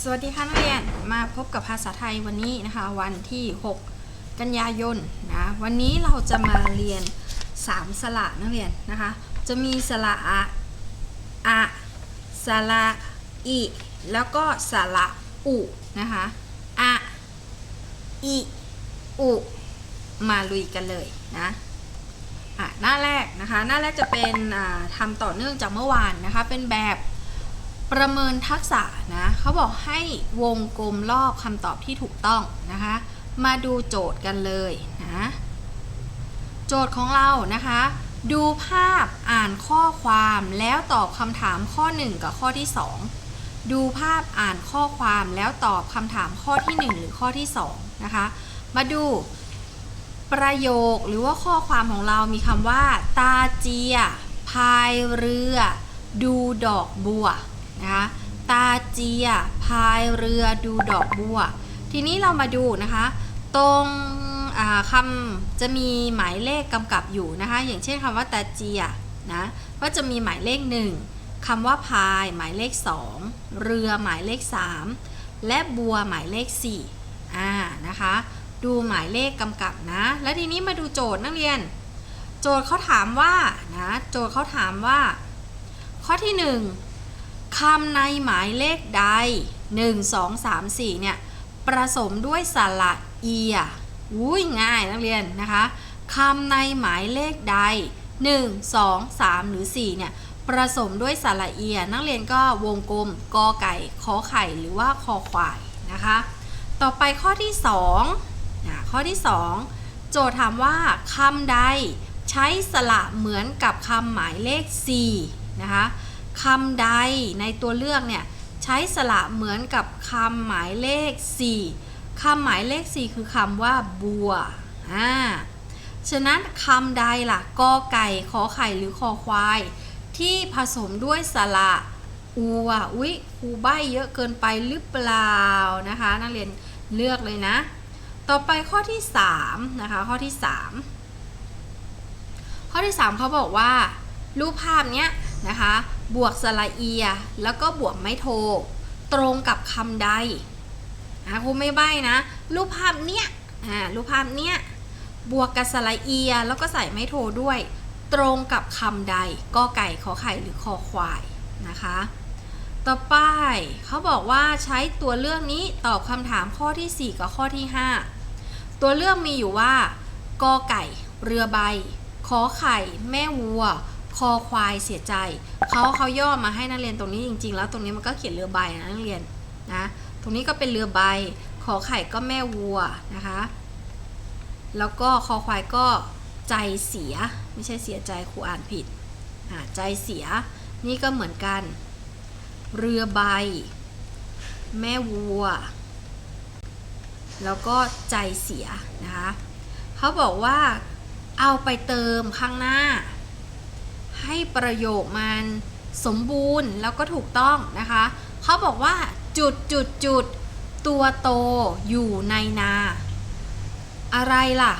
สวัสดีค่ะนักเรียนมาพบกับภาษาไทยวันนี้นะคะ วันที่ 6 กันยายนนะวันนี้เราจะมาเรียน 3 สระนักเรียนนะคะ จะมีสระอะอะสระอิแล้วก็สระอุนะคะอะอิอุมาลุยกันเลยนะอะหน้าแรกนะคะ หน้าแรกจะเป็นอ่าทำต่อเนื่องจากเมื่อวานนะคะ เป็นแบบ ประเมินทักษะนะเขาบอกให้วงกลมรอบคำตอบที่ถูกต้องนะคะ มาดูโจทย์กันเลยนะโจทย์ของเรานะคะ ดูภาพอ่านข้อความแล้วตอบคำถามข้อ 1 กับข้อที่ 2 ดูภาพอ่านข้อความแล้วตอบคำถามข้อที่ 1 หรือข้อที่2นะคะ มาดูประโยคหรือว่าข้อความของเรามีคำว่า ตาเจียพายเรือ ดูดอกบัว นะคะตาเจียพายเรือดูดอกบัว ทีนี้เรามาดูนะคะ ตรงคำจะมีหมายเลขกำกับอยู่นะคะ อย่างเช่นคำว่าตาเจียนะก็จะมีหมายเลข 1คำว่าพายหมายเลข 2 เรือหมายเลข 3 และบัวหมายเลข4อ่านะคะ ดูหมายเลขกำกับนะ แล้วทีนี้มาดูโจทย์นักเรียน โจทย์เขาถามว่านะโจทย์เขาถามว่า ข้อที่ 1 คำในหมายเลขใด 1 2 3 4 เนี่ยประสมด้วยสระเอียอุ้ยง่ายนักเรียนนะคะคำในหมายเลขใด 1 2 3 หรือ 4 เนี่ยประสมด้วยสระเอีย นักเรียนก็วงกลมกอไก่ขอไข่หรือว่าคอควายนะคะ ต่อไปข้อที่2นะข้อที่ 2 โจทย์ถามว่าคำใดใช้สระเหมือนกับคำหมายเลข 4 นะคะ คำใดในตัวเลือกเนี่ยใช้สระเหมือนกับคำหมายเลข 4 คำหมายเลข 4 คือคำว่าบัวอ่าฉะนั้นคำใดล่ะกอไก่ขอไข่หรือคอควาย ที่ผสมด้วยสระอัวอุ๊ยครูใบเยอะเกินไปหรือเปล่านะคะ นักเรียนเลือกเลยนะ ต่อไปข้อที่3นะคะข้อที่ 3 ข้อที่ 3เขาบอกว่า รูปภาพเนี้ยนะคะ บวกสระเอีย แล้วก็บวกไม่โท ตรงกับคำใดอะครูไม่ใบ้นะ รูปภาพเนี้ยอ่ารูปภาพเนี้ยบวกกับสระเอีย แล้วก็ใส่ไม่โทด้วย ตรงกับคำใดกอไก่ขอไข่หรือคอควายนะคะ ต่อไปเขาบอกว่าใช้ตัวเลือกนี้ตอบคำถามข้อที่ 4 กับข้อที่ 5 ตัวเลือกมีอยู่ว่ากอไก่ เรือใบขอไข่ แม่วัว คอควายเสียใจเขาเขาย่อมาให้นักเรียนตรงนี้จริง ๆ แล้วตรงนี้มันก็เขียนเรือใบนะนักเรียนนะตรงนี้ก็เป็นเรือใบ ขอไข่ก็แม่วัวนะคะ แล้วก็คอควายก็ใจเสียไม่ใช่เสียใจครูอ่านผิดใจเสียนี่ก็เหมือนกัน เรือใบ แม่วัว แล้วก็ใจเสียนะคะเขาบอกว่าเอาไปเติมข้างหน้า ให้ประโยคมันสมบูรณ์แล้วก็ถูกต้องนะคะเขาบอกว่าจุดจุดจุดตัวโตอยู่ในนา อะไรล่ะ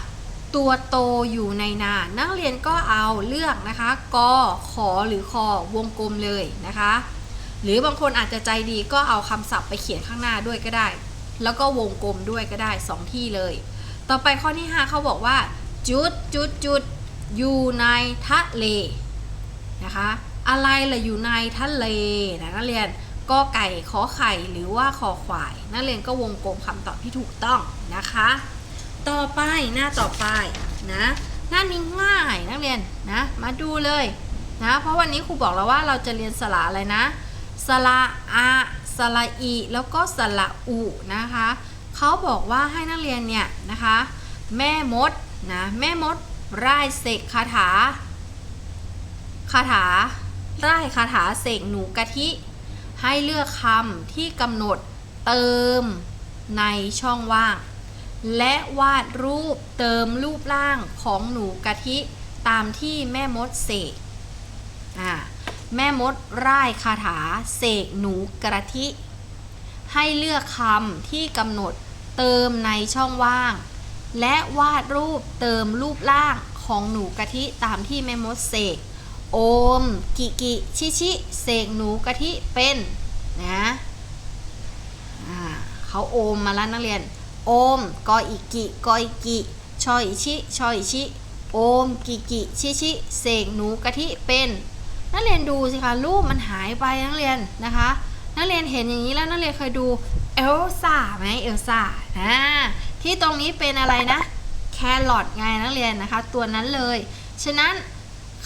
ตัวโตอยู่ในนา นักเรียนก็เอาเลือกนะคะกอขอหรือคอวงกลมเลยนะคะ หรือบางคนอาจจะใจดีก็เอาคำศัพท์ไปเขียนข้างหน้าด้วยก็ได้ แล้วก็วงกลมด้วยก็ได้สองที่เลย ต่อไปข้อที่ 5เขาบอกว่า จุดจุดจุดอยู่ในทะเล นะคะ อะไรล่ะอยู่ในทะเลนะนักเรียนก็ไก่ขอไข่หรือว่าคอควาย นักเรียนก็วงกลมคำตอบที่ถูกต้องนะคะ ต่อไปหน้าต่อไปนะหน้านี้ง่ายนักเรียนนะมาดูเลยนะเพราะวันนี้ครูบอกแล้วว่าเราจะเรียนสระอะไรนะสระอะสระอีแล้วก็สระอุนะคะเขาบอกว่าให้นักเรียนเนี่ยนะคะ แม่มดนะแม่มดร่ายเสกคาถา คาถาร่ายคาถาเสกหนูกะทิ ให้เลือกคำที่กำหนดเติมในช่องว่าง และวาดรูปเติมรูปร่างของหนูกะทิตามที่แม่มดเสกอ่าแม่มดร่ายคาถาเสกหนูกระทิ ให้เลือกคำที่กำหนดเติมในช่องว่าง และวาดรูปเติมรูปร่างของหนูกะทิตามที่แม่มดเสก โอม กิกิ ชิชิ เสกหนูกะทิเป็นนะเขาโอมมาแล้วนักเรียน โอม กออิกิ กออิกิ ชออิชิ ชออิชิ โอม กิกิ ชิชิ เสกหนูกะทิเป็น นักเรียนดูสิคะรูปมันหายไปนักเรียนนะคะ นักเรียนเห็นอย่างนี้แล้วนักเรียนเคยดูเอลซ่าไหมเอลซ่าอ่าที่ตรงนี้เป็นอะไรนะ แครอทไงนักเรียนนะคะ ตัวนั้นเลย ฉะนั้น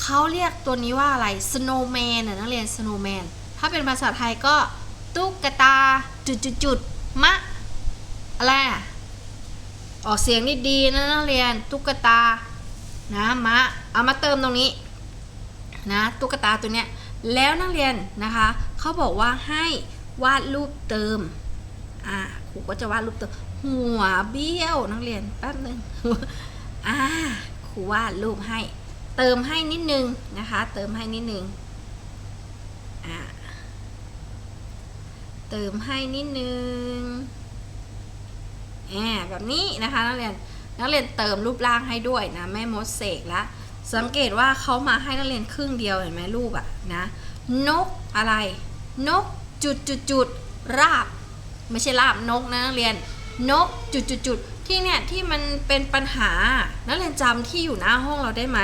เขาเรียกตัวนี้ว่าอะไร snowman น่ะนักเรียน snowman ถ้าเป็นภาษาไทยก็ตุ๊กตาจุดจุดจุดๆมะอะไรอออกเสียงดีๆนะนักเรียนตุ๊กตานะมะเอามาเติมตรงนี้นะตุ๊กตาตัวเนี้ยแล้วนักเรียนนะคะเขาบอกว่าให้วาดรูปเติมอ่าครูก็จะวาดรูปเติมหัวเบี้ยวนักเรียนแป๊บหนึ่งอ่าครูวาดรูปให้ เติมให้นิดนึงนะคะ เติมให้นิดนึงอ่าเติมให้นิดนึงแอบแบบนี้นะคะนักเรียนนักเรียนเติมรูปร่างให้ด้วยนะแม่มดเสกล้วสังเกตว่าเขามาให้นักเรียนครึ่งเดียวเห็นไหมรูปอะนะนกอะไร นกจุดจุดจุดราบ ไม่ใช่ราบนกนะนักเรียนนกจุดจุดจุดที่เนี่ยที่มันเป็นปัญหานักเรียนจำที่อยู่หน้าห้องเราได้ไหม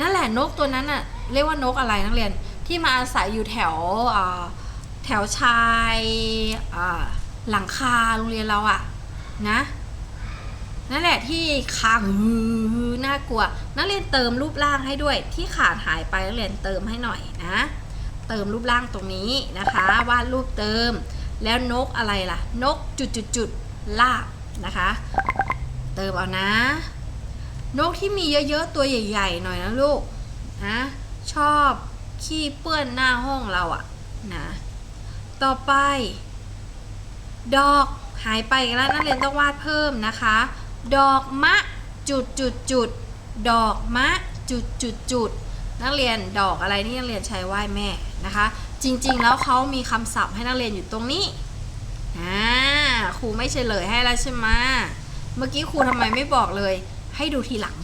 นั่นแหละนกตัวนั้นอะเรียกว่านกอะไรนักเรียนที่มาอาศัยอยู่แถวแถวชายหลังคาโรงเรียนเราอะนะนั่นแหละที่คางน่ากลัว นักเรียนเติมรูปร่างให้ด้วย ที่ขาดหายไปนักเรียนเติมให้หน่อยนะ เติมรูปร่างตรงนี้นะคะวาดรูปเติม แล้วนกอะไรล่ะ นกจุดจุดจุดๆลาบนะคะ เติมเอานะ นกที่มีเยอะๆตัวใหญ่ ๆ หน่อยนะลูกนะชอบขี้เปื้อนหน้าห้องเราอะนะต่อไป ดอกหายไปแล้วนักเรียนต้องวาดเพิ่มนะคะ ดอกมะจุดจุดจุดดอกมะจุดจุดจุดนักเรียนดอกอะไรที่นักเรียนใช้ไหว้แม่นะคะ จริงๆแล้วเขามีคำศัพท์ให้นักเรียนอยู่ตรงนี้อ่าครูไม่เฉลยให้แล้วใช่ไหมเมื่อกี้ครูทำไมไม่บอกเลย ให้ดูทีหลัง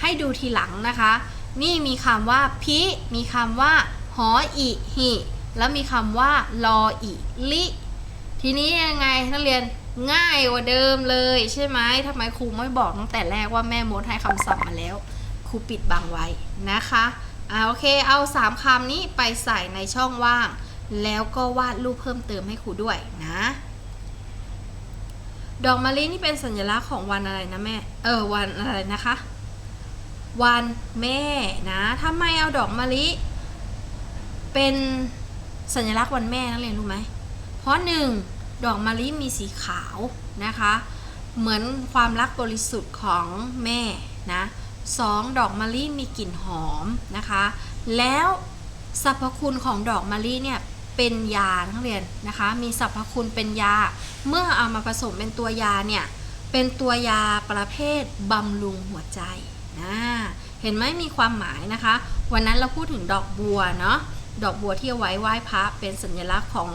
ให้ดูทีหลังนะคะ นี่มีคำว่าพิมีคำว่าหออิหิแล้วมีคำว่าลออิลิ ทีนี้ยังไงนักเรียนง่ายกว่าเดิมเลยใช่ไหมทำไมครูไม่บอกตั้งแต่แรกว่าแม่มดให้คำศัพท์มาแล้ว ครูปิดบังไว้นะคะอ่าโอเคเอา 3คำนี้ไปใส่ในช่องว่าง แล้วก็วาดรูปเพิ่มเติมให้ครูด้วยนะ ดอกมะลินี่เป็นสัญลักษณ์ของวันอะไรนะแม่ เออวันอะไรนะคะ วันแม่นะทำไมเอาดอกมะลิ เป็นสัญลักษณ์วันแม่นักเรียนรู้ไหม เพราะหนึ่งดอกมะลิมีสีขาวนะคะ เหมือนความรักบริสุทธิ์ของแม่นะสองดอกมะลิมีกลิ่นหอมนะคะ แล้วสรรพคุณของดอกมะลิเนี่ย เป็นยานักเรียนนะคะ มีสรรพคุณเป็นยา เมื่อเอามาผสมเป็นตัวยาเนี่ย เป็นตัวยาประเภทบำรุงหัวใจนะเห็นไหมมีความหมายนะคะ วันนั้นเราพูดถึงดอกบัวเนาะดอกบัวที่เอาไว้ไหว้พระเป็นสัญลักษณ์ของ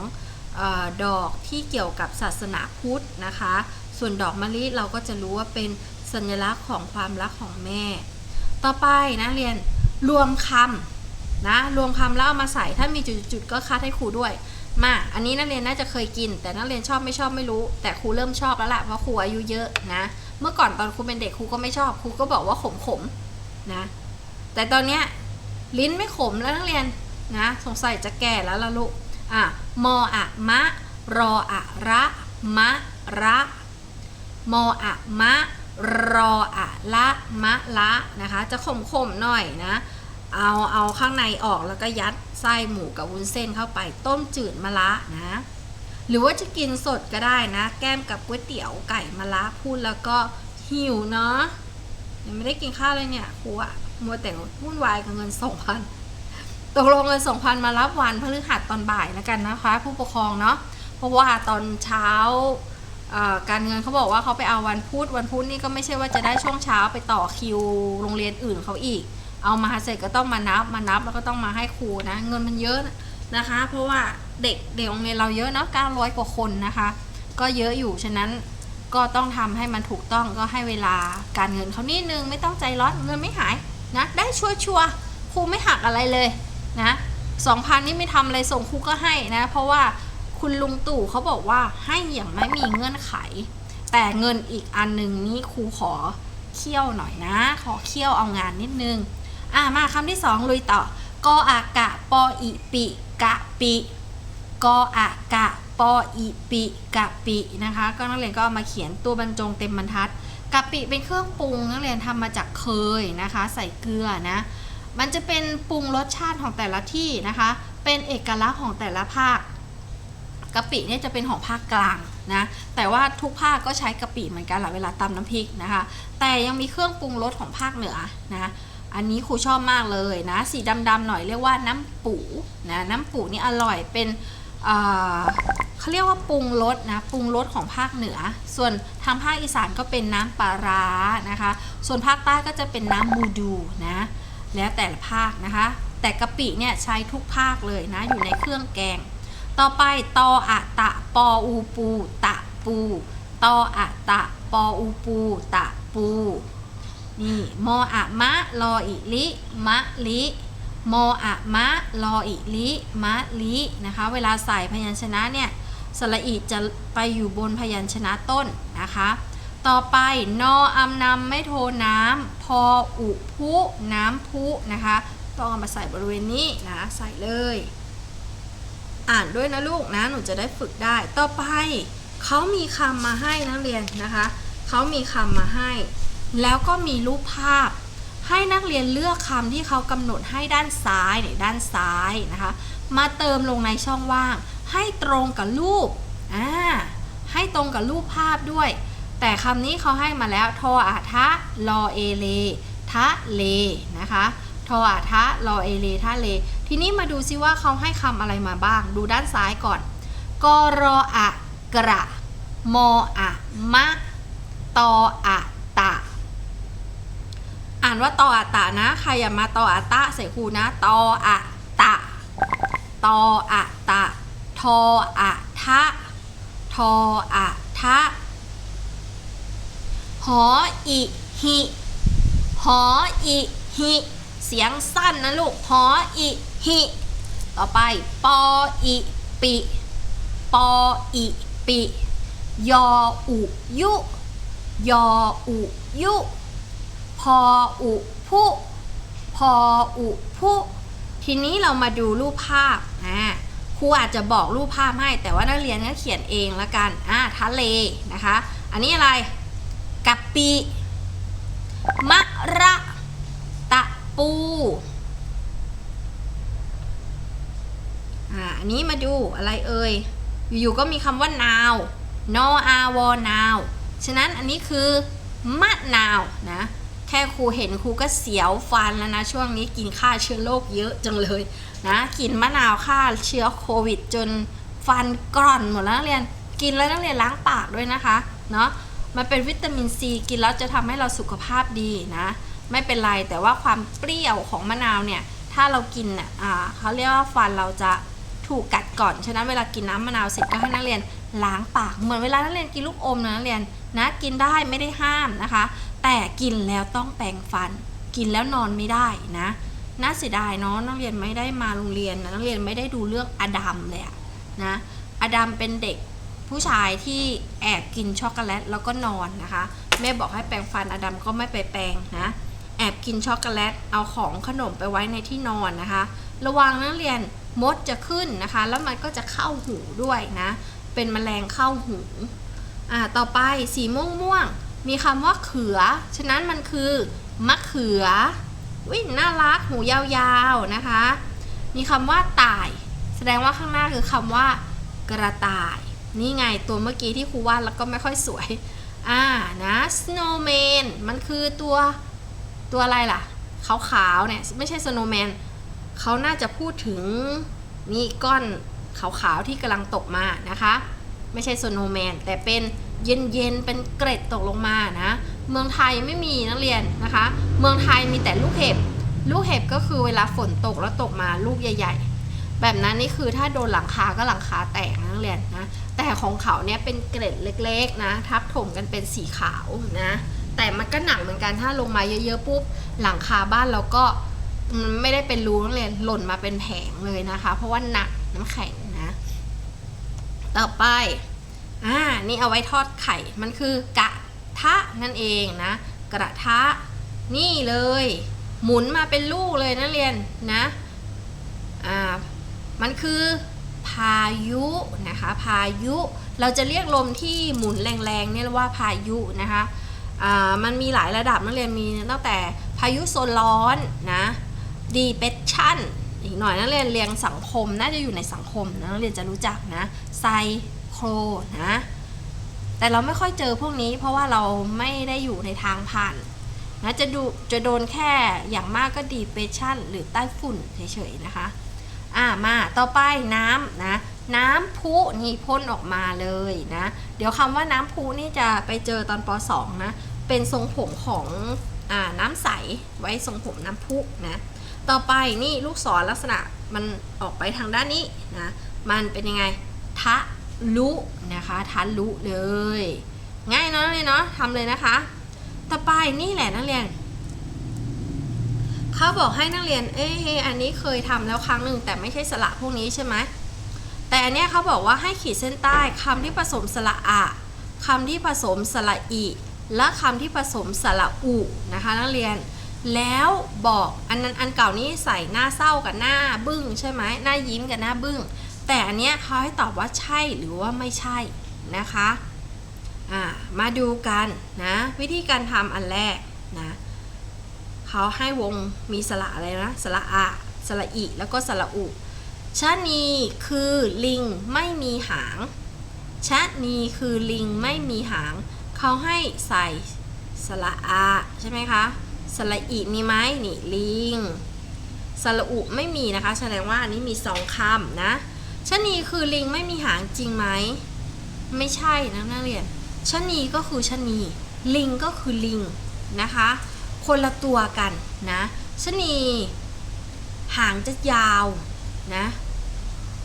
ออดอกที่เกี่ยวกับศาสนาพุทธนะคะ ส่วนดอกมะลิเราก็จะรู้ว่าเป็นสัญลักษณ์ของความรักของแม่ ต่อไปนะเรียนรวมคำ นะรวมคำแล้วเอามาใส่ถ้ามีจุดๆก็คัดให้ครูด้วย มาอันนี้นักเรียนน่าจะเคยกิน แต่นักเรียนชอบไม่ชอบไม่รู้ แต่ครูเริ่มชอบแล้วล่ะเพราะครูอายุเยอะนะ เมื่อก่อนตอนครูเป็นเด็กครูก็ไม่ชอบครูก็บอกว่าขมๆนะ แต่ตอนเนี้ยลิ้นไม่ขมแล้วนักเรียนนะสงสัยจะแก่แล้วละลูกอะมออะมะ รออะระมะระมออะมะรออะละมะละนะคะ จะขมๆหน่อยนะ เอาเอาข้างในออกแล้วก็ยัดไส้หมูกับวุ้นเส้นเข้าไปต้มจืดมะละนะ หรือว่าจะกินสดก็ได้นะ แก้มกับก๋วยเตี๋ยวไก่มะละพูดแล้วก็หิวเนาะยังไม่ได้กินข้าวเลยเนี่ยครูอะมัวแต่วุ่นวายกับเงินสองพันตกลงเงินสองพันมารับวันพฤหัสตอนบ่ายนะกันนะคะ ผู้ปกครองเนาะเพราะว่าตอนเช้าการเงินเขาบอกว่าเขาไปเอาวันพุธวันพุธนี่ก็ไม่ใช่ว่าจะได้ช่วงเช้าไปต่อคิวโรงเรียนอื่นเขาอีก เอามาเสร็จก็ต้องมานับมานับแล้วก็ต้องมาให้ครูนะ เงินมันเยอะนะคะ เพราะว่าเด็กเด็กโรงเรียนเราเยอะเนาะ900 กว่าคนนะคะ ก็เยอะอยู่ฉะนั้นก็ต้องทำให้มันถูกต้องก็ให้เวลาการเงินเขานิดนึงไม่ต้องใจร้อนเงินไม่หายนะได้ชัวร์ชัวร์ครูไม่หักอะไรเลยนะสองพันนี่ไม่ทำอะไรส่งครูก็ให้นะ เพราะว่าคคุณลุงตู่เขาบอกว่าให้อย่างไม่มีเงื่อนไข แต่เงินอีกอันหนึ่งนี่ครูขอเคี่ยวหน่อยนะ ขอเคี่ยวเอางานนิดนึง อ่ามาคำที่สองลุยต่อกออากะปออิปิกะปิกออากะปออิปิกะปินะคะก็นักเรียนก็เอามาเขียนตัวบรรจงเต็มบรรทัดกะปิเป็นเครื่องปรุงนักเรียนทำมาจากเคยนะคะ ใส่เกลือนะมันจะเป็นปรุงรสชาติของแต่ละที่นะคะ เป็นเอกลักษณ์ของแต่ละภาคกะปิเนี่ยจะเป็นของภาคกลางนะแต่ว่าทุกภาคก็ใช้กะปิเหมือนกันหละเวลาตำน้ำพริกนะคะ แต่ยังมีเครื่องปรุงรสของภาคเหนือนะ อันนี้ครูชอบมากเลยนะ สีดำๆหน่อยเรียกว่าน้ำปูนะน้ำปูนี่อร่อยเป็นเขาเรียกว่าปรุงรสนะปรุงรสของภาคเหนือ ส่วนทางภาคอีสานก็เป็นน้ำปลาร้านะคะ ส่วนภาคใต้ก็จะเป็นน้ำบูดูนะแล้วแต่ละภาคนะคะ แต่กะปิเนี่ยใช้ทุกภาคเลยนะอยู่ในเครื่องแกง ต่อไปตออะตะปออูปู ตะปูตออะตะปออูปู ตะปู นี่มออะมะลออิลิมะลิมออะมะลออิลิมะลินะคะ เวลาใส่พยัญชนะเนี่ยสระอีจะไปอยู่บนพยัญชนะต้นนะคะ ต่อไปนออำนำไม่โทน้ำพออุพุน้ำพุนะคะ ต้องเอามาใส่บริเวณนี้นะใส่เลย อ่านด้วยนะลูกนะหนูจะได้ฝึกได้ ต่อไปเขามีคำมาให้นักเรียนนะคะเขามีคำมาให้ แล้วก็มีรูปภาพ ให้นักเรียนเลือกคำที่เขากำหนดให้ด้านซ้ายเนี่ยด้านซ้ายนะคะ มาเติมลงในช่องว่าง ให้ตรงกับรูปอ่าให้ตรงกับรูปภาพด้วย แต่คำนี้เขาให้มาแล้วทออาทะลอเอเลทะเลนะคะทออาทะลอเอเลทะเล ทีนี้มาดูซิว่าเขาให้คำอะไรมาบ้าง ดูด้านซ้ายก่อนกรออะกระมออะมะตออะตอ่านว่าตออะตะนะใครอย่ามาตออะตะใส่ครูนะตออะตะตออะตะทออะทะทออะทะหออิหิหออิหิเสียงสั้นนะลูกหออิหิต่อไปปออิปิปออิปิยออุยุยออุยุ พออุพุพออุพุทีนี้เรามาดูรูปภาพอ่าครูอาจจะบอกรูปภาพให้ แต่ว่านักเรียนก็เขียนเองละกันอ่าทะเลนะคะ อันนี้อะไรกะปิมะระตะปูอ่าอันนี้มาดูอะไรเอ่ยอยู่ๆก็มีคำว่า นาวนอาวอนาว ฉะนั้นอันนี้คือมะนาวนะ ค่ครูเห็นครูก็เสียวฟันแล้วนะ ช่วงนี้กินฆ่าเชื้อโรคเยอะจังเลยนะกินมะนาวฆ่าเชื้อโควิด จนฟันกร่อนหมดแล้วนักเรียน กินแล้วนักเรียนล้างปากด้วยนะคะเนาะมันเป็นวิตามินซีกินแล้วจะทำให้เราสุขภาพดีนะไม่เป็นไรแต่ว่าความเปรี้ยวของมะนาวเนี่ยถ้าเรากินอะเขาเรียกว่าฟันเราจะถูกกัดก่อน ฉะนั้นเวลากินน้ำมะนาวเสร็จก็ให้นักเรียน ล้างปากเหมือนเวลานักเรียนกินลูกอมนะนักเรียนนะกินได้ไม่ได้ห้ามนะคะ แต่กินแล้วต้องแปรงฟัน กินแล้วนอนไม่ได้นะน่าเสียดายเนาะนักเรียนไม่ได้มาโรงเรียนนะนักเรียนไม่ได้ดูเรื่องอดัมเลยอะนะอดัมเป็นเด็กผู้ชายที่แอบกินช็อกโกแลตแล้วก็นอนนะคะแม่บอกให้แปรงฟันอดัมก็ไม่ไปแปรงนะแอบกินช็อกโกแลตเอาของขนมไปไว้ในที่นอนนะคะ ระวังนักเรียนมดจะขึ้นนะคะ แล้วมันก็จะเข้าหูด้วยนะ เป็นแมลงเข้าหูอ่าต่อไปสีม่วงม่วง มีคำว่าเขือ ฉะนั้นมันคือมะเขือวิ่งน่ารักหูยาวๆนะคะ มีคำว่าต่าย แสดงว่าข้างหน้าคือคำว่ากระต่าย นี่ไงตัวเมื่อกี้ที่ครูวาดแล้วก็ไม่ค่อยสวย อ่านะ snowman มันคือตัวตัวอะไรล่ะขาวๆเนี่ยไม่ใช่ snowman เขาน่าจะพูดถึงนี่ก้อน ขาวๆที่กำลังตกมานะคะ ไม่ใช่ snowman แต่เป็นเย็นๆเป็นเกร็ดตกลงมานะ เมืองไทยไม่มีนักเรียนนะคะ เมืองไทยมีแต่ลูกเห็บ ลูกเห็บก็คือเวลาฝนตกแล้วตกมาลูกใหญ่ ๆ แบบนั้นนี่คือถ้าโดนหลังคาก็หลังคาแตกนักเรียนนะแต่ของเขาเนี่ยเป็นเกร็ดเล็กๆนะ ทับถมกันเป็นสีขาวนะแต่มันก็หนักเหมือนกันถ้าลงมาเยอะๆปุ๊บหลังคาบ้านเราก็มันไม่ได้เป็นรูนักเรียนหล่นมาเป็นแผงเลยนะคะ เพราะว่าหนักน้ำแข็ง ต่อไป อ่า นี่เอาไว้ทอดไข่ มันคือกระทะนั่นเองนะ กระทะ นี่เลย หมุนมาเป็นลูกเลยนักเรียนนะ อ่า มันคือพายุนะคะ พายุ เราจะเรียกลมที่หมุนแรงๆเนี่ยว่าพายุนะคะ อ่า มันมีหลายระดับนักเรียนมีตั้งแต่พายุโซนร้อนนะดีเปชั่น อีกหน่อยนักเรียนเรียงสังคมน่าจะอยู่ในสังคมนะนักเรียนจะรู้จักนะไซโครนะแต่เราไม่ค่อยเจอพวกนี้ เพราะว่าเราไม่ได้อยู่ในทางผ่านนะจะดูจะโดนแค่อย่างมากก็ดีเปชั่นหรือใต้ฝุ่นเฉยๆนะคะอ่ามาต่อไปน้ำนะน้ำพุนี่พ่นออกมาเลยนะเดี๋ยวคำว่าน้ำพุนี่จะไปเจอตอนป .2 นะเป็นทรงผมของอ่าน้ำใสไว้ทรงผมน้ำพุนะ ต่อไปนี่ลูกศรลักษณะมันออกไปทางด้านนี้นะมันเป็นยังไงทะลุนะคะทะลุเลย ง่ายเนาะเลยเนาะทำเลยนะคะ ต่อไปนี่แหละนักเรียนเขาบอกให้นักเรียนเอ้ยอันนี้เคยทำแล้วครั้งหนึ่งแต่ไม่ใช่สระพวกนี้ใช่ไหมแต่อันเนี้ยเขาบอกว่าให้ขีดเส้นใต้คำที่ผสมสระอะคำที่ผสมสระอีและคำที่ผสมสระอุนะคะนักเรียน แล้วบอกอันนั้นอันเก่านี้ใส่หน้าเศร้ากับหน้าบึ้งใช่ไหมหน้ายิ้มกับหน้าบึ้ง แต่อันเนี้ยเขาให้ตอบว่าใช่หรือว่าไม่ใช่นะคะอ่ามาดูกันนะวิธีการทำอันแรกนะเขาให้วงมีสระอะไรนะสระอะสระอีแล้วก็สระอุชะนีคือลิงไม่มีหางชะนีคือลิงไม่มีหาง เขาให้ใส่สระอะใช่ไหมคะ สระอีมีไหมนี่ลิงสระอุไม่มีนะคะ แสดงว่าอันนี้มีสองคำนะชะนีคือลิงไม่มีหางจริงไหม ไม่ใช่นะนักเรียนชะนีก็คือชะนี ลิงก็คือลิงนะคะ คนละตัวกันนะชะนีหางจะยาวนะ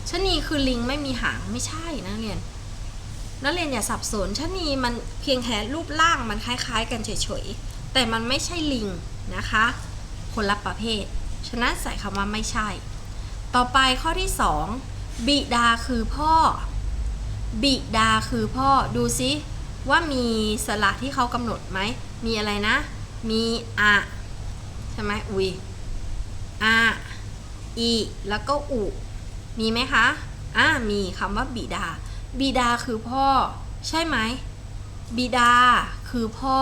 ชะนีคือลิงไม่มีหางไม่ใช่นะนักเรียนนักเรียนอย่าสับสนชะนีมันเพียงแค่รูปร่างมันคล้าย ๆ กันเฉยๆ แต่มันไม่ใช่ลิงนะคะ คนละประเภท ฉะนั้นใส่คำว่าไม่ใช่ ต่อไปข้อที่ 2 บิดาคือพ่อ บิดาคือพ่อ ดูซิว่ามีสระที่เขากำหนดไหม มีอะไรนะ มีอะใช่ไหมอุยอะอีแล้วก็อุ มีไหมคะ อ่า มีคำว่าบิดา บิดาคือพ่อ ใช่ไหม บิดาคือพ่อ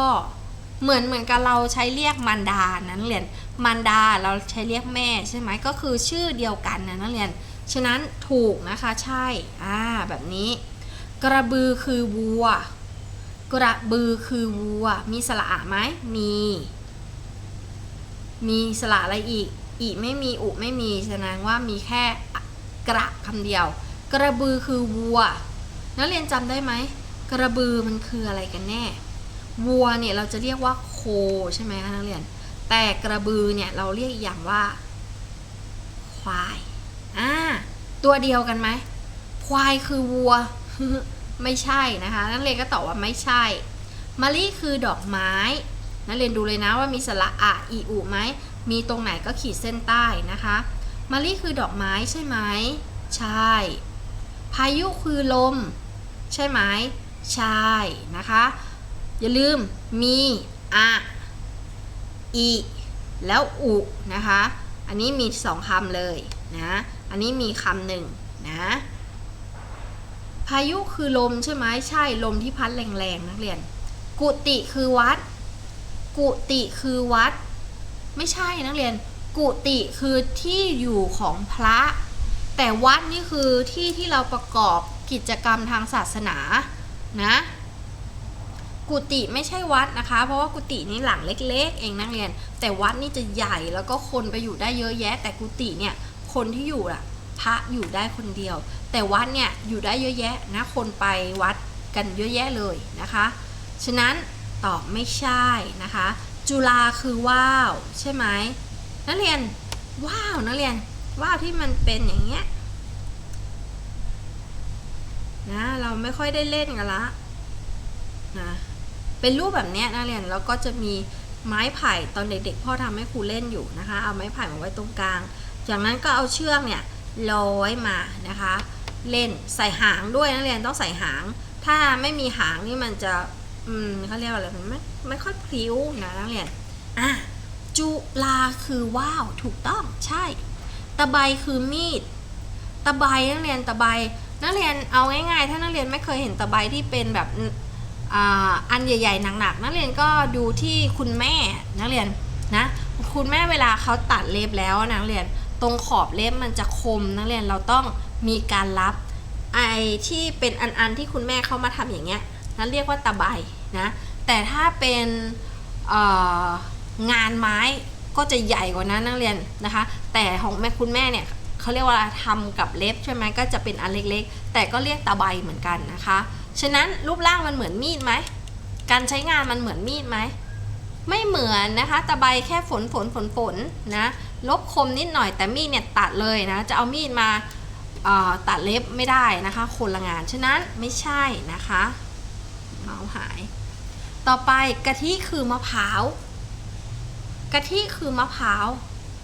เหมือนเหมือนกับเราใช้เรียกมารดานะนักเรียนมารดาเราใช้เรียกแม่ใช่ไหมก็คือชื่อเดียวกันนะนักเรียน ฉะนั้นถูกนะคะใช่อ่าแบบนี้ กระบือคือวัว กระบือคือวัว มีสระอะไหมมี มีสระอะไรอีก อีไม่มีอุไม่มีแสดงว่ามีแค่กระคำเดียว กระบือคือวัว นักเรียนจำได้ไหมกระบือมันคืออะไรกันแน่ วัวเนี่ยเราจะเรียกว่าโคใช่ไหมคะนักเรียน แต่กระบือเนี่ยเราเรียกอีกอย่างว่า ควายอ่าตัวเดียวกันไหมควายคือวัว ไม่ใช่นะคะนักเรียนก็ตอบว่าไม่ใช่มะลิคือดอกไม้นักเรียนดูเลยนะว่ามีสระอะอีอุไหมมีตรงไหนก็ขีดเส้นใต้นะคะมะลิคือดอกไม้ใช่ไหมใช่ พายุคือลม ใช่ไหมใช่นะคะ อย่าลืมมีอะอีแล้วอุนะคะ อันนี้มีสองคำเลยนะ อันนี้มีคำหนึ่งนะ พายุคือลมใช่ไหมใช่ลมที่พัดแรงๆนักเรียน กุฏิคือวัด กุฏิคือวัด ไม่ใช่นักเรียน กุฏิคือที่อยู่ของพระ แต่วัดนี่คือที่ที่เราประกอบกิจกรรมทางศาสนานะ กุฏิไม่ใช่วัดนะคะ เพราะว่ากุฏินี่หลังเล็ก ๆ เองนักเรียน แต่วัดนี่จะใหญ่แล้วก็คนไปอยู่ได้เยอะแยะ แต่กุฏิเนี่ยคนที่อยู่อะพระอยู่ได้คนเดียว แต่วัดเนี่ยอยู่ได้เยอะแยะนะคนไปวัดกันเยอะแยะเลยนะคะ ฉะนั้นตอบไม่ใช่นะคะ จุฬาคือว่าวใช่ไหมนักเรียนว้าวนักเรียนว่าวที่มันเป็นอย่างเงี้ยนะเราไม่ค่อยได้เล่นกันละนะ เป็นรูปแบบเนี้ยนักเรียนแล้วก็จะมีไม้ไผ่ตอนเด็กๆพ่อทำให้ครูเล่นอยู่นะคะ เอาไม้ไผ่มาไว้ตรงกลาง จากนั้นก็เอาเชือกเนี่ยร้อยมานะคะ เล่นใส่หางด้วยนักเรียนต้องใส่หาง ถ้าไม่มีหางนี่มันจะอืมเขาเรียกว่าอะไรมันไม่ไม่ค่อยพลิ้วนะนักเรียนอะจุลาคือว่าวถูกต้องใช่ ตะไบคือมีด ตะไบนักเรียนตะไบนักเรียนเอาง่ายๆ ถ้านักเรียนไม่เคยเห็นตะไบที่เป็นแบบ อันใหญ่ ๆ หนักๆนักเรียนก็ดูที่คุณแม่นักเรียนนะคุณแม่เวลาเขาตัดเล็บแล้วนักเรียนตรงขอบเล็บมันจะคมนักเรียนเราต้องมีการรับไอที่เป็นอันๆที่คุณแม่เขามาทำอย่างเงี้ยนั่นเรียกว่าตะไบนะแต่ถ้าเป็นงานไม้ก็จะใหญ่กว่านั้นนักเรียนนะคะ แต่ของแม่คุณแม่เนี่ยเขาเรียกว่าทำกับเล็บใช่ไหมก็จะเป็นอันเล็กๆ แต่ก็เรียกตะไบเหมือนกันนะคะ ฉะนั้นรูปร่างมันเหมือนมีดไหม การใช้งานมันเหมือนมีดไหม ไม่เหมือนนะคะ ตะไบแค่ฝนฝนฝนฝนนะ ลบคมนิดหน่อยแต่มีดเนี่ยตัดเลยนะ จะเอามีดมาตัดเล็บไม่ได้นะคะ คนละงาน ฉะนั้นไม่ใช่นะคะ เมาส์หาย ต่อไปกะทิคือมะพร้าว กะทิคือมะพร้าว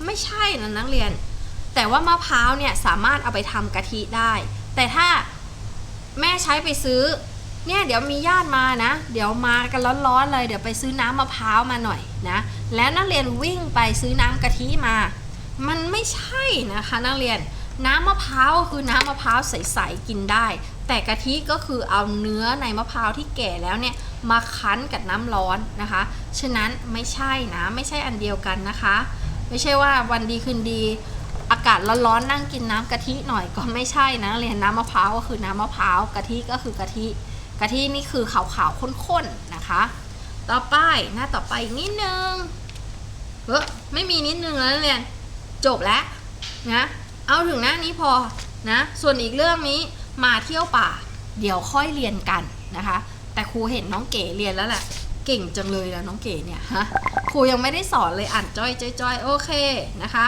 ไม่ใช่นะนักเรียน แต่ว่ามะพร้าวเนี่ยสามารถเอาไปทำกะทิได้ แต่ถ้า แม่ใช้ไปซื้อ เนี่ยเดี๋ยวมีญาติมานะ เดี๋ยวมากันร้อนๆเลย เดี๋ยวไปซื้อน้ำมะพร้าวมาหน่อยนะ แล้วนักเรียนวิ่งไปซื้อน้ำกะทิมา มันไม่ใช่นะคะนักเรียน น้ำมะพร้าวคือน้ำมะพร้าวใสๆกินได้ แต่กะทิก็คือเอาเนื้อในมะพร้าวที่แก่แล้วเนี่ยมาคั้นกับน้ำร้อนนะคะ ฉะนั้นไม่ใช่นะ ไม่ใช่อันเดียวกันนะคะ ไม่ใช่ว่าวันดีคืนดี อากาศร้อนๆนั่งกินน้ำกะทิหน่อยก็ไม่ใช่นะเรียนน้ำมะพร้าวก็คือน้ำมะพร้าวกะทิก็คือกะทิกะทินี่คือขาวๆข้นๆนะคะ ต่อไปหน้าต่อไปอีกนิดนึงเออไม่มีนิดนึงแล้วเรียนจบแล้วนะเอาถึงหน้านี้พอนะส่วนอีกเรื่องนี้มาเที่ยวป่า เดี๋ยวค่อยเรียนกันนะคะ แต่ครูเห็นน้องเก๋เรียนแล้วแหละเก่งจังเลยแล้วน้องเก๋เนี่ยฮะครูยังไม่ได้สอนเลยอ่านจ้อยจ้อยโอเคนะคะ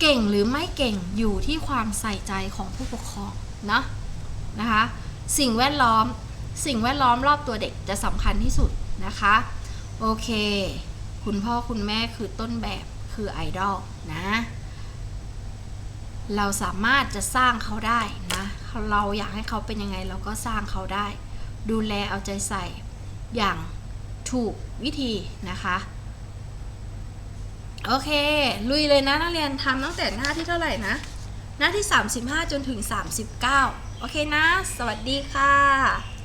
เก่งหรือไม่เก่งอยู่ที่ความใส่ใจของผู้ปกครองนะนะคะสิ่งแวดล้อมสิ่งแวดล้อมรอบตัวเด็กจะสำคัญที่สุดนะคะ โอเค คุณพ่อคุณแม่คือต้นแบบคือไอดอลนะ เราสามารถจะสร้างเขาได้นะเราอยากให้เขาเป็นยังไงเราก็สร้างเขาได้ ดูแลเอาใจใส่อย่างถูกวิธีนะคะ โอเค ลุยเลยนะนักเรียนทำตั้งแต่หน้าที่เท่าไหร่นะ หน้าที่ 35 จนถึง 39 โอเคนะ สวัสดีค่ะ